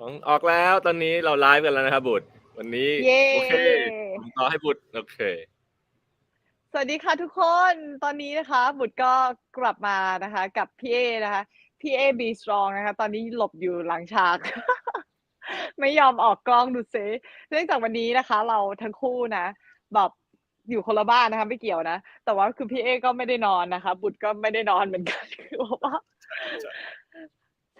สองออกแล้วตอนนี้เราไลฟ์กันแล้วนะครับบุตร วันนี้เย้ โอเคผมต่อให้บุตรโอเค สวัสดีค่ะทุกคน ตอนนี้นะคะ บุตรก็กลับมานะคะ กับพี่เอนะคะ พี่เอบีสตรองนะคะ ตอนนี้หลบอยู่หลังฉาก ไม่ยอมออกกล้องดูซิเนื่องจากวันนี้นะคะ เราทั้งคู่นะ แบบอยู่คนละบ้านนะคะไม่เกี่ยวนะ แต่ว่าคือพี่เอก็ไม่ได้นอนนะคะ บุตรก็ไม่ได้นอนเหมือนกัน คือเพราะว่า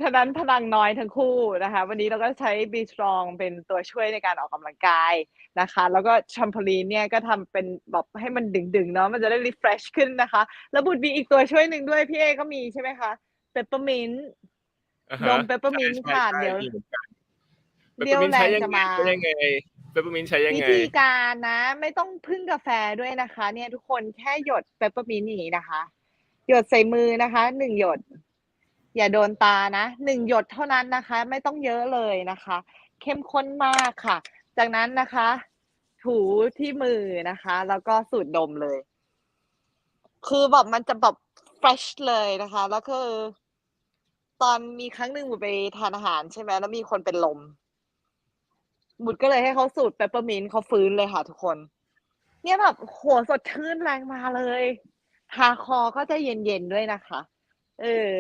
ฉะนั้นพลังน้อยทั้งคู่นะคะ วันนี้เราก็ใช้ b ีสตรองเป็นตัวช่วยในการออกกำลังกายนะคะ แล้วก็ชัมพลีนเนี่ยก็ทำเป็นแบบให้มันดึงๆเนาะมันจะได้ refresh ขึ้นนะคะ แล้วบุตรมีอีกตัวช่วยหนึ่งด้วยพี่เอก็มีใช่ไหมคะเปปเปอร์มินต์อ่าดฮะม peppermint ใช่ค่ะใช่เดี๋ยวมีหมือนกันเดี๋ยว peppermint ใช้ยังแรงจะไงมาใช้ยังไงเปปเปอร์มินใช้ยังวิไงธีการนะ ไม่ต้องพึ่งกาแฟด้วยนะคะ เนี่ยทุกคนแค่หยดเปปเปอร์มินต์อย่างนี้นะคะ หยดใส่มือนะคะหนึ่งหยด อย่าโดนตานะหนึ่งหยดเท่านั้นนะคะ ไม่ต้องเยอะเลยนะคะ เข้มข้นมากค่ะ จากนั้นนะคะ ถูที่มือนะคะ แล้วก็สูดดมเลย คือแบบมันจะแบบ fresh เลยนะคะ แล้วคือ ตอนมีครั้งหนึ่งบุตรไปทานอาหารใช่ไหมแล้วมีคนเป็นลมบุตรก็เลยให้เขาสูตรเปปเปอร์มินต์เขาฟื้นเลยค่ะทุกคน เนี่ยแบบโหสดชื่นแรงมาเลยทาคอก็จะเย็นๆด้วยนะคะ เออ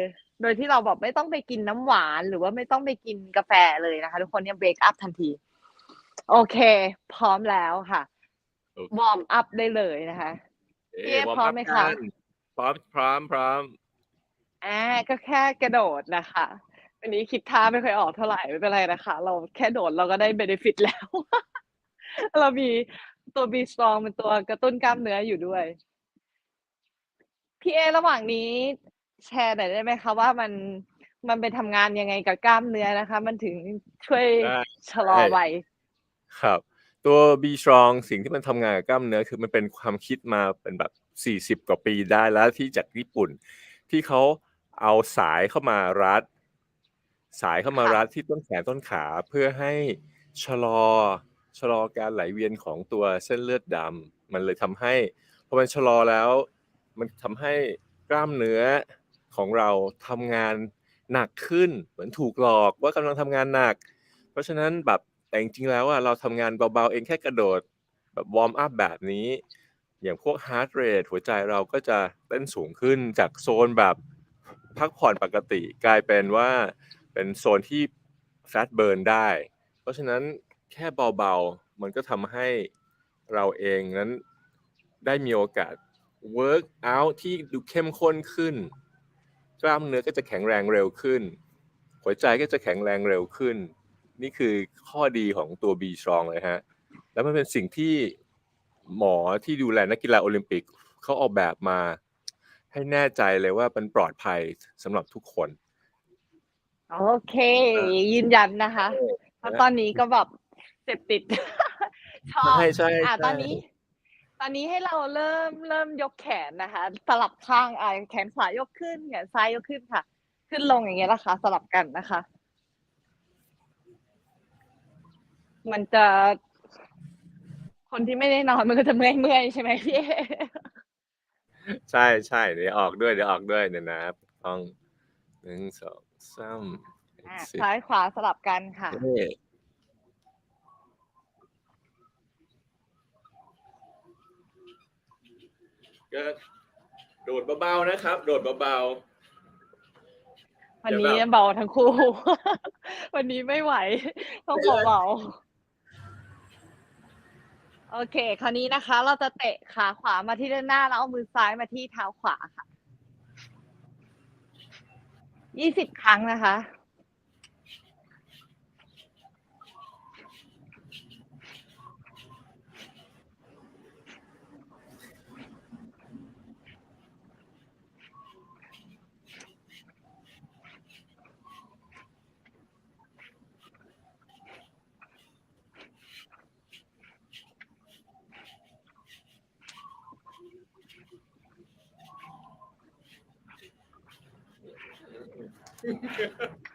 โดยที่เราแบบไม่ต้องไปกินน้ำหวาน หรือว่าไม่ต้องไปกินกาแฟเลยนะคะ ทุกคนเนี่ยเบรกอัพทันที โอเค พร้อมแล้วค่ะโอเควอร์มอัพได้เลยนะคะพี่เอ๊ะวพร้อมไหมคะกันพร้อมพร้อมพร้อมอ่าก็แค่กระโดดนะคะวันนี้คิดท่าไม่ค่อยออกเท่าไหร่ไม่เป็นไรนะคะ เราแค่โดดเราก็ได้เบนฟิตแล้ว เรามีตัวบีสตรองเป็นตัวกระตุ้นกล้ามเนื้ออยู่ด้วยพี่เอระหว่างนี้ แชร์หน่อยได้ไหมคะว่ามันมันไปทำงานยังไงกับกล้ามเนื้อนะคะ มันถึงช่วยได้ ชะลอวัยครับ ตัว B strong สิ่งที่มันทำงานกับกล้ามเนื้อ คือมันเป็นความคิดมาเป็นแบบ 40 กว่าปีได้แล้วที่จากญี่ปุ่น ที่เขาเอาสายเข้ามารัด สายเข้ามาค่ะรัดที่ต้นแขนต้นขาเพื่อให้ชะลอชะลอการไหลเวียนของตัวเส้นเลือดดำมันเลยทำให้พอมันชะลอแล้ว มันทำให้กล้ามเนื้อ ของเราทำงานหนักขึ้นเหมือนถูกหลอกว่ากำลังทำงานหนัก เพราะฉะนั้นแบบแต่จริงๆแล้วอะเราทำงานเบาๆเองแค่กระโดดแบบวอร์มอัพแบบนี้ อย่างพวกฮาร์ดเรทหัวใจเราก็จะเต้นสูงขึ้นจากโซนแบบพักผ่อนปกติกลายเป็นว่าเป็นโซนที่แฟตเบิร์นได้ เพราะฉะนั้นแค่เบาๆ มันก็ทำให้เราเองนั้นได้มีโอกาส work out ที่ดูเข้มข้นขึ้น กล้ามเนื้อก็จะแข็งแรงเร็วขึ้น หัวใจก็จะแข็งแรงเร็วขึ้น นี่คือข้อดีของตัว B strong เลยฮะ แล้วมันเป็นสิ่งที่หมอที่ดูแลนักกีฬาโอลิมปิกเขาออกแบบมา ให้แน่ใจเลยว่ามันปลอดภัยสำหรับทุกคน โอเค ยืนยันนะคะ เพราะตอนนี้ก็แบบเสพติดชอบใช่ใช่อะใช่ตอนนี้ ตอนนี้ให้เราเริ่มเริ่มยกแขนนะคะ สลับข้างอะแขนขวายกขึ้นแขนซ้ายยกขึ้นค่ะ ขึ้นลงอย่างเงี้ยนะคะ สลับกันนะคะ มันจะ คนที่ไม่ได้นอนมันก็จะเมื่อยเมื่อยๆใช่ไหมพี่เอใช่ใช่เดี๋ยวออกด้วยเดี๋ยวออกด้วยเนี่ยนะต้องหนึ่งสองสามอะสี่ซ้ายขวาสลับกันค่ะ เอ๊ะ ก็โดดเบาๆนะครับ โดดเบาวันเดี๋ยวนี้แบบเบาทั้งคู่ วันนี้ไม่ไหว ต้องเบาๆโอเค คราวนี้นะคะ เราจะเตะขาขวามาที่ด้านหน้า แล้วเอามือซ้ายมาที่เท้าขวาค่ะยี่สิบครั้งนะคะ ๆ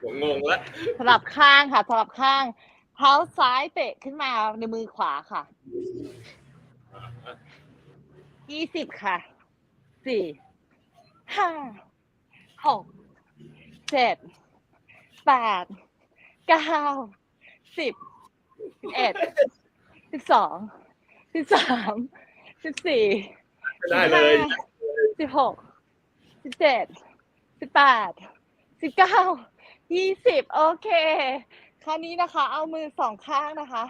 ผมงงละสลับข้างค่ะสลับข้าง เท้าซ้ายเตะขึ้นมาในมือขวาค่ะ ยี่สิบค่ะ สี่ห้าหกเจ็ดแปดเก้าสิบสิบเอ็ดสิบสองสิบสามสิบสี่ได้เลย สิบหกสิบเจ็ดสิบแปด สิบเก้ายี่สิบโอเคคราวนี้นะคะ เอามือสองข้างนะคะ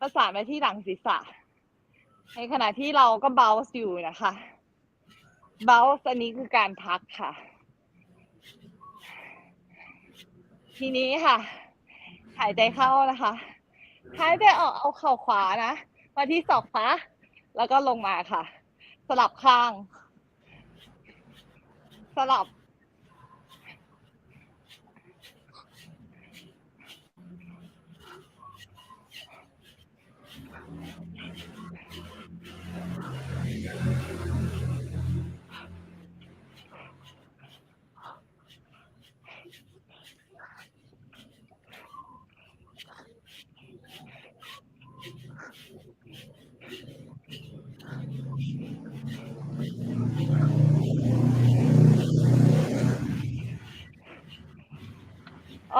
ประสานไปที่หลังศีรษะ ในขณะที่เราก็เบลส์อยู่นะคะเบลส์อันนี้คือการพักค่ะ ทีนี้ค่ะ หายใจเข้านะคะหายใจออกเอาเข่าขวานะมาที่ศอกขวาแล้วก็ลงมาค่ะ สลับข้าง สลับ โ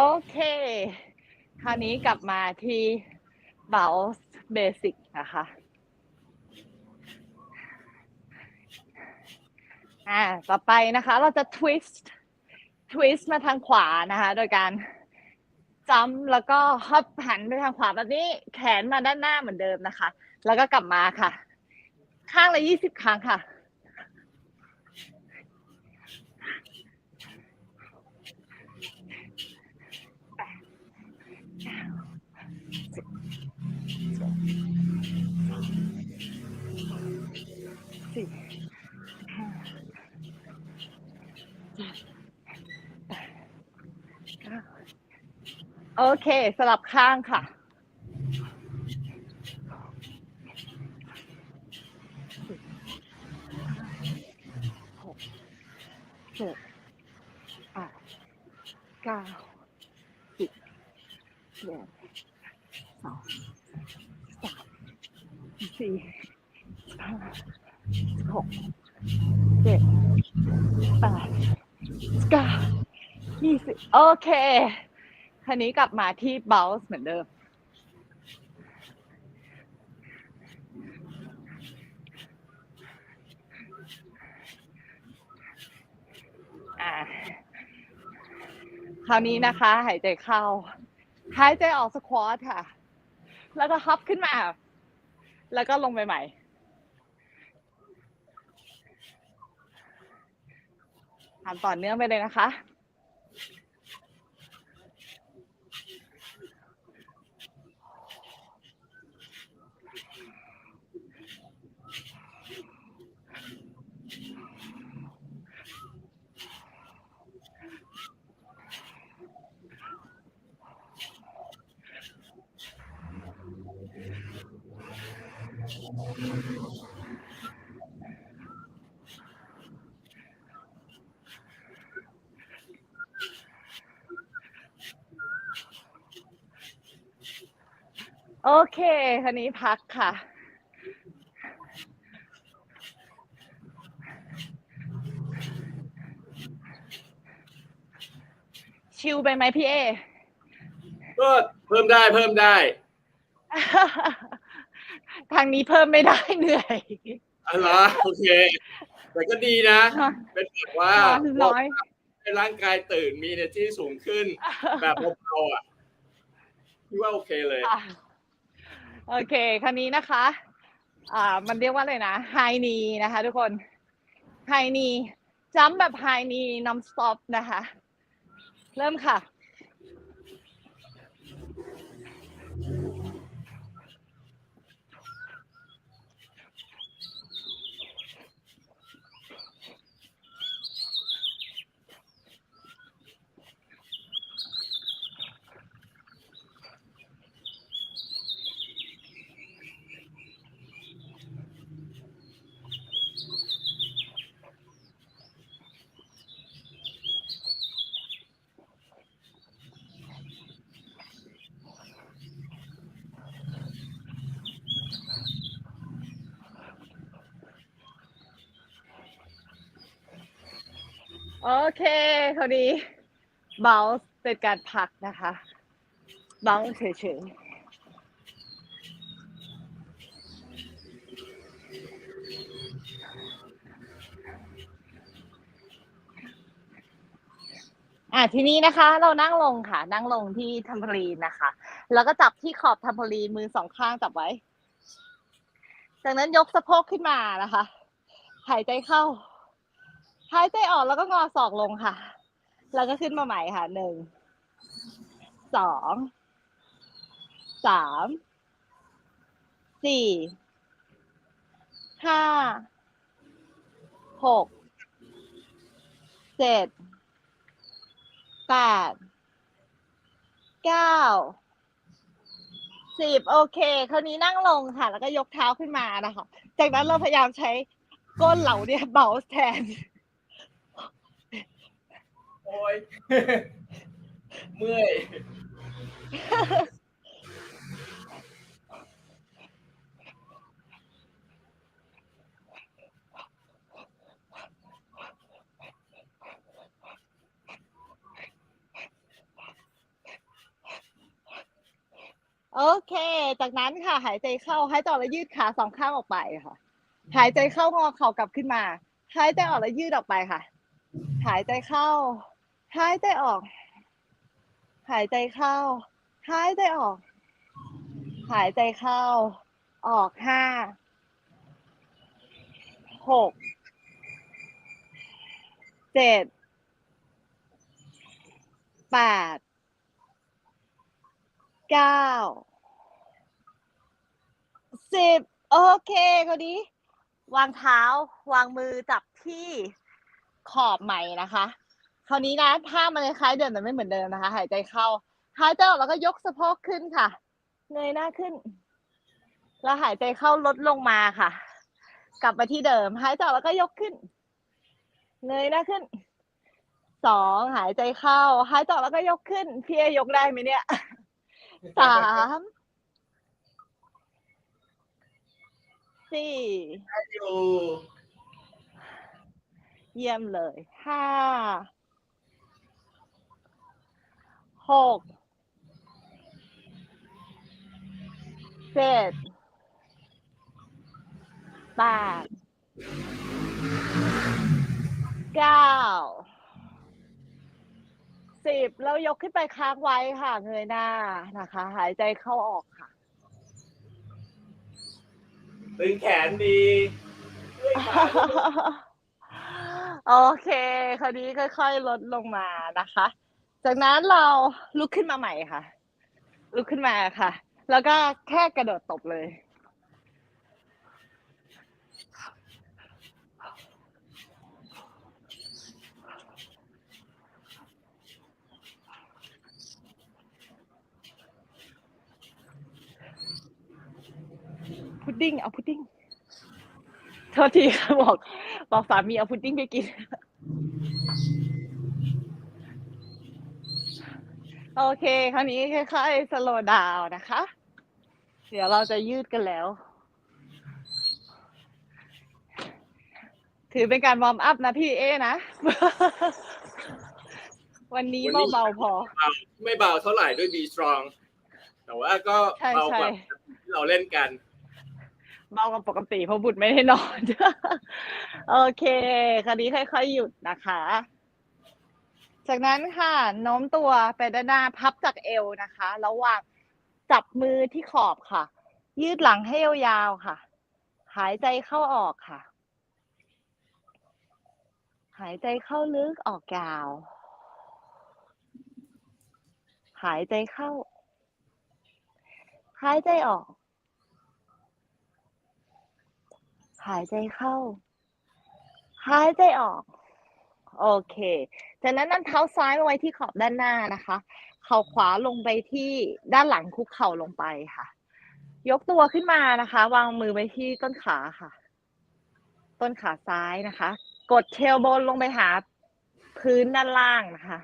อเค คราวนี้กลับมาที่เบลส์เบสิกนะคะ อ่า ต่อไปนะคะ เราจะ twist twist มาทางขวานะคะ โดยการจัมแล้วก็ฮอปหันไปทางขวาแบบนี้ แขนมาด้านหน้าเหมือนเดิมนะคะ แล้วก็กลับมาค่ะ ข้างละยี่สิบครั้งค่ะ สี่ห้าเจ็ดแปดเก้าโอเค สลับข้างค่ะ หกเจ็ดแปดเก้าสิบเอ็ดสองสาม สี่ห้าหกเจ็ดแปดเก้ายี่สิบโอเคคราวนี้กลับมาที่เบลส์เหมือนเดิม อ่าคราวนี้นะคะ หายใจเข้า หายใจออกสควอตค่ะ แล้วก็ฮับขึ้นมา แล้วก็ลงไปใหม่ ทำต่อเนื่องไปเลยนะคะ โอเคคราวนี้พักค่ะ ชิลไปไหมพี่เอ ก็เพิ่มได้เพิ่มได้ ทางนี้เพิ่มไม่ได้เหนื่อยอะไรโอเค แต่ก็ดีนะ เป็นแบบว่าร้อยให้ร่างกายตื่นมี energy สูงขึ้น แบบเบาๆอะพี่ว่าโอเคเลยอะโอเคคราวนี้นะคะ อ่า มันเรียกว่าอะไรนะไฮนีนะคะ ทุกคนไฮนีจัมแบบไฮนี non stop นะคะ เริ่มค่ะ โอเคคราวนี้เบลเป็นการพักนะคะเบาเฉยๆอะทีนี้นะคะ เรานั่งลงค่ะ นั่งลงที่ทัมโพลีนนะคะ แล้วก็จับที่ขอบทัมโพลีนมือสองข้างจับไว้ จากนั้นยกสะโพกขึ้นมานะคะ หายใจเข้า หายใจออกแล้วก็งอศอกลงค่ะ แล้วก็ขึ้นมาใหม่ค่ะหนึ่งสองสามสี่ห้าหกเจ็ดแปดเก้าสิบโอเคคราวนี้นั่งลงค่ะ แล้วก็ยกเท้าขึ้นมานะคะ จากนั้นเราพยายามใช้ก้นเหล่าเนี่ยเบาแทน โอ้ยเมื่อยโอเค จากนั้นค่ะ หายใจเข้าหายใจออกแล้วยืดขาสองข้างออกไปค่ะ หายใจเข้างอเข่ากลับขึ้นมา หายใจออกแล้วยืดออกไปค่ะ หายใจเข้า หายใจออก หายใจเข้า หายใจออก หายใจเข้า ออกห้า หก เจ็ด แปด เก้า สิบ โอเคคราวนี้วางเท้า วางมือจับที่ขอบใหม่นะคะ คราวนี้นะท่ามันคล้ายๆเดิมแต่ไม่เหมือนเดิมนะคะ หายใจเข้า หายใจออกแล้วก็ยกสะโพกขึ้นค่ะ เงยหน้าขึ้น แล้วหายใจเข้าลดลงมาค่ะ กลับมาที่เดิม หายใจออกแล้วก็ยกขึ้น เงยหน้าขึ้น สองหายใจเข้า หายใจออกแล้วก็ยกขึ้น พี่เอยกได้ไหมเนี่ยสามสี่อยู่เยี่ยมเลยห้า หกเจ็ดแปดเก้าสิบแล้วยกขึ้นไปค้างไว้ค่ะ เงยหน้านะคะ หายใจเข้าออกค่ะ ตึงแขนดีด้วยขาด้วย โอเค คราวนี้ค่อยๆ ลดลงมานะคะ จากนั้นเราลุกขึ้นมาใหม่ค่ะ ลุกขึ้นมาค่ะ แล้วก็แค่กระโดดตบเลย พุดดิ้งเอาพุดดิ้งโทษทีค่ะบอกบอกสามีเอาพุดดิ้งไปกิน โอเค คราวนี้ค่อยๆสโลว์ดาวนะคะ เดี๋ยวเราจะยืดกันแล้ว ถือเป็นการวอร์มอัพนะพี่เอนะ วันนี้วันนี้เบาๆพอ ไม่เบาเท่าไหร่ด้วย B strong แต่ว่าก็ใช่เบาใช่กว่าที่เราเล่นกัน เบากว่าปกติเพราะบุตรไม่ได้นอน โอเค คราวนี้ค่อยๆหยุดนะคะ จากนั้นค่ะโน้มตัวไปด้านหน้าพับจากเอวนะคะแล้ววางจับมือที่ขอบค่ะ ยืดหลังให้ยาวๆค่ะ หายใจเข้าออกค่ะ หายใจเข้าลึกออกยาว หายใจเข้า หายใจออก หายใจเข้า หายใจออก โอเค จากนั้นนั่นเท้าซ้ายมาไว้ที่ขอบด้านหน้านะคะ เข่าขวาลงไปที่ด้านหลังคุกเข่าลงไปค่ะ ยกตัวขึ้นมานะคะ วางมือไว้ที่ต้นขาค่ะ ต้นขาซ้ายนะคะ กดเทลโบนลงไปหาพื้นด้านล่างนะคะ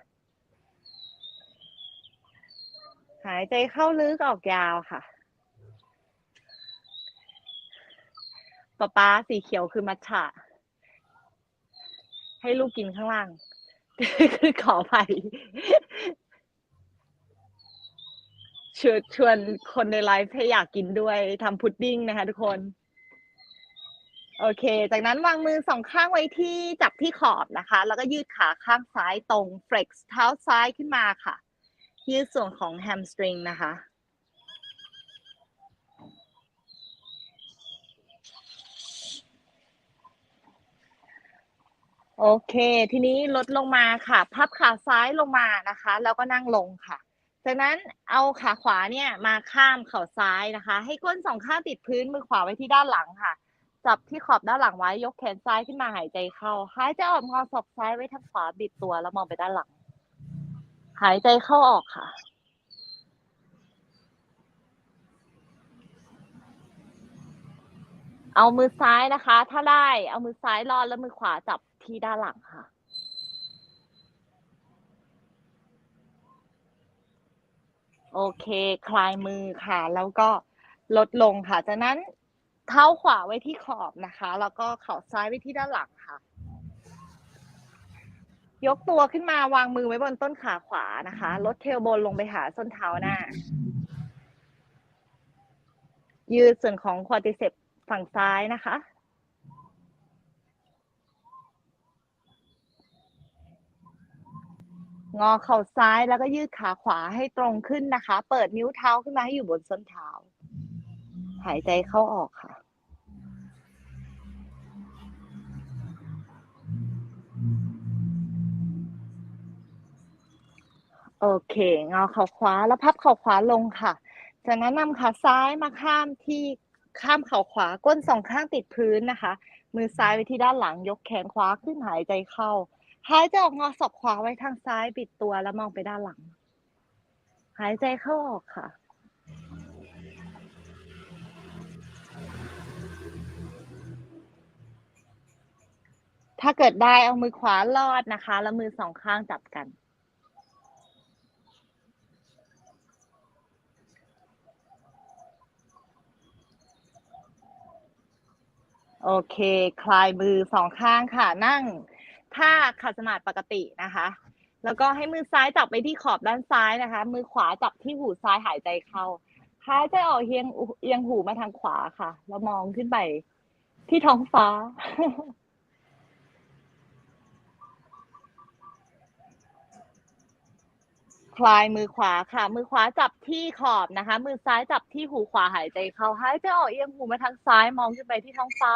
หายใจเข้าลึกออกยาวค่ะป๊าป๊าสีเขียวคือมัทฉะให้ลูกกินข้างล่าง คือขอไปชวนชวนคนในไลฟ์ให้อยากกินด้วยทำพุดดิ้งนะคะทุกคน โอเค จากนั้นวางมือสองข้างไว้ที่จับที่ขอบนะคะ แล้วก็ยืดขาข้างซ้ายตรง flex เท้าซ้ายขึ้นมาค่ะ ยืดส่วนของ hamstring นะคะ โอเค ทีนี้ลดลงมาค่ะ พับขาซ้ายลงมานะคะ แล้วก็นั่งลงค่ะ จากนั้นเอาขาขวาเนี่ยมาข้ามเข่าซ้ายนะคะ ให้ก้นสองข้างติดพื้นมือขวาไว้ที่ด้านหลังค่ะ จับที่ขอบด้านหลังไว้ยกแขนซ้ายขึ้นมาหายใจเข้าหายใจออกงอศอกซ้ายไว้ทางขวาบิดตัวแล้วมองไปด้านหลัง หายใจเข้าออกค่ะ เอามือซ้ายนะคะ ถ้าได้เอามือซ้ายรอดแล้วมือขวาจับ ที่ด้านหลังค่ะ โอเค คลายมือค่ะ แล้วก็ลดลงค่ะ จากนั้นเท้าขวาไว้ที่ขอบนะคะ แล้วก็เข่าซ้ายไว้ที่ด้านหลังค่ะ ยกตัวขึ้นมาวางมือไว้บนต้นขาขวานะคะ ลดเทลโบนลงไปหาส้นเท้าหน้า ยืดส่วนของควอติเซปฝั่งซ้ายนะคะ งอเข่าซ้ายแล้วก็ยืดขาขวาให้ตรงขึ้นนะคะ เปิดนิ้วเท้าขึ้นมาให้อยู่บนส้นเท้า หายใจเข้าออกค่ะ โอเค งอเข่าขวาแล้วพับเข่าขวาลงค่ะ จากนั้นนำขาซ้ายมาข้ามที่ข้ามเข่าขวาก้นสองข้างติดพื้นนะคะ มือซ้ายไว้ที่ด้านหลังยกแขนขวาขึ้นหายใจเข้า หายใจออกงอศอกขวาไว้ทางซ้ายบิดตัวแล้วมองไปด้านหลัง หายใจเข้าออกค่ะ ถ้าเกิดได้เอามือขวาลอดนะคะ แล้วมือสองข้างจับกัน โอเค คลายมือสองข้างค่ะนั่ง ท่าขัดสมาธิปกตินะคะ แล้วก็ให้มือซ้ายจับไปที่ขอบด้านซ้ายนะคะ มือขวาจับที่หูซ้ายหายใจเข้าหายใจออกเอียงเอียงหูมาทางขวาค่ะ แล้วมองขึ้นไปที่ท้องฟ้า คลายมือขวาค่ะ มือขวาจับที่ขอบนะคะ มือซ้ายจับที่หูขวาหายใจเข้าหายใจออกเอียงหูมาทางซ้ายมองขึ้นไปที่ท้องฟ้า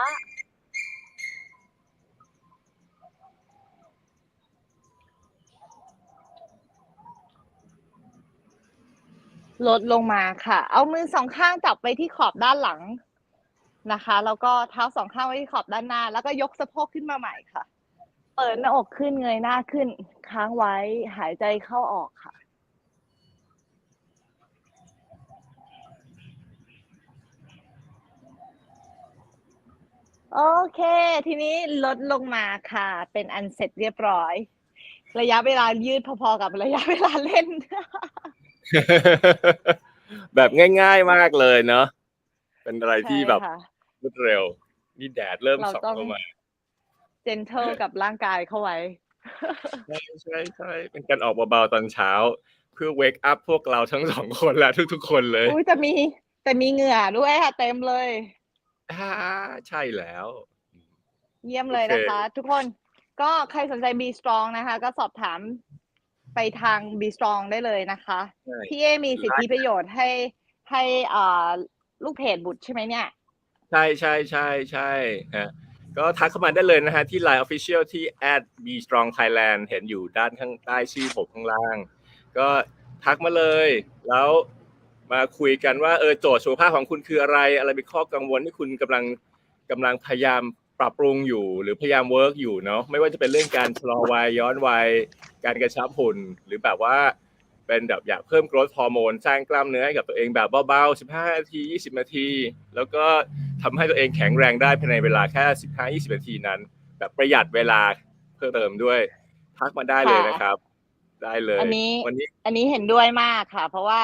ลดลงมาค่ะ เอามือสองข้างจับไปที่ขอบด้านหลังนะคะ แล้วก็เท้าสองข้างไว้ที่ขอบด้านหน้า แล้วก็ยกสะโพกขึ้นมาใหม่ค่ะ เปิดหน้าอกขึ้นเงยหน้าขึ้น ค้างไว้หายใจเข้าออกค่ะโอเค ทีนี้ลดลงมาค่ะ เป็นอันเสร็จเรียบร้อย ระยะเวลายืดพอๆกับระยะเวลาเล่น แบบง่ายๆมากเลยเนาะเป็นอะไรที่แบบใช่ค่ะรวดเร็ว นี่แดดเริ่มเราส่องต้องเข้ามาเจนเทลกับร่างกายเข้าไว้ ใช่ใช่ใช่เป็นการออกเบาๆตอนเช้า เพื่อเวกอัพพวกเราทั้งสองคนและทุกๆคนเลยอุ้ยแต่มีแต่มีเหงื่อด้วยค่ะเต็มเลยอ่าใช่แล้ว เยี่ยมเลยโอเคนะคะ ทุกคนก็ใครสนใจ B Strong นะคะ ก็สอบถาม ไปทาง B Strong ได้เลยนะคะใช่ พี่เอมีสิทธิประโยชน์ให้ให้อ่าลูกเพจบุตรใช่ไหมเนี่ย ใช่ใช่ใช่ใช่ฮะก็ทักเข้ามาได้เลยนะฮะ ที่ Line Official ที่ @bstrong thailand เห็นอยู่ด้านข้างใต้ชื่อผมข้างล่าง ก็ทักมาเลย แล้วมาคุยกันว่าเออโจทย์สุขภาพของคุณคืออะไร อะไรเป็นข้อกังวลที่คุณกำลังกำลังพยายาม ปรับปรุงอยู่หรือพยายามเวิร์กอยู่เนาะไม่ว่าจะเป็นเรื่องการชะลอวัยย้อนวัยการกระชับหุ่นหรือแบบว่าเป็นแบบอยากเพิ่มกรดฮอร์โมนสร้างกล้ามเนื้อให้กับตัวเองแบบเบาๆ 15 นาที 20 นาที แล้วก็ทำให้ตัวเองแข็งแรงได้ภายในเวลาแค่ 15-20 นาทีนั้น แบบประหยัดเวลาเพิ่มเติมด้วย ทักมาได้เลยนะครับ ได้เลย อันนี้วันนี้อันนี้เห็นด้วยมากค่ะ เพราะว่า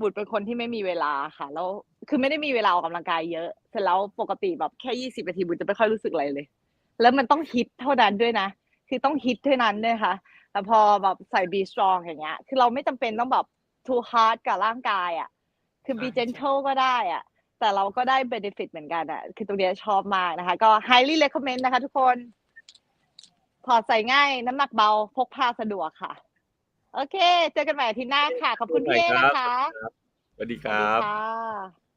บุตรเป็นคนที่ไม่มีเวลาค่ะ แล้วคือไม่ได้มีเวลาออกกำลังกายเยอะเสร็จแล้วปกติแบบแค่ยี่สิบนาทีบุตรจะไม่ค่อยรู้สึกอะไรเลย แล้วมันต้องฮิตเท่านั้นด้วยนะ คือต้องฮิตเท่านั้นด้วยค่ะแต่พอแบบใส่บีสตรองอย่างเงี้ย คือเราไม่จำเป็นต้องแบบ too hard กับร่างกายอะ คือบีเจนเทลก็ได้อะ แต่เราก็ได้ benefit เหมือนกันอะ คือตรงนี้ชอบมากนะคะ ก็ highly recommend นะคะทุกคน ถอดใส่ง่าย น้ำหนักเบา พกพาสะดวกค่ะ โอเค เจอกันใหม่ที่หน้าค่ะ ขอบคุณพี่นะคะสวัสดีครับค่ะ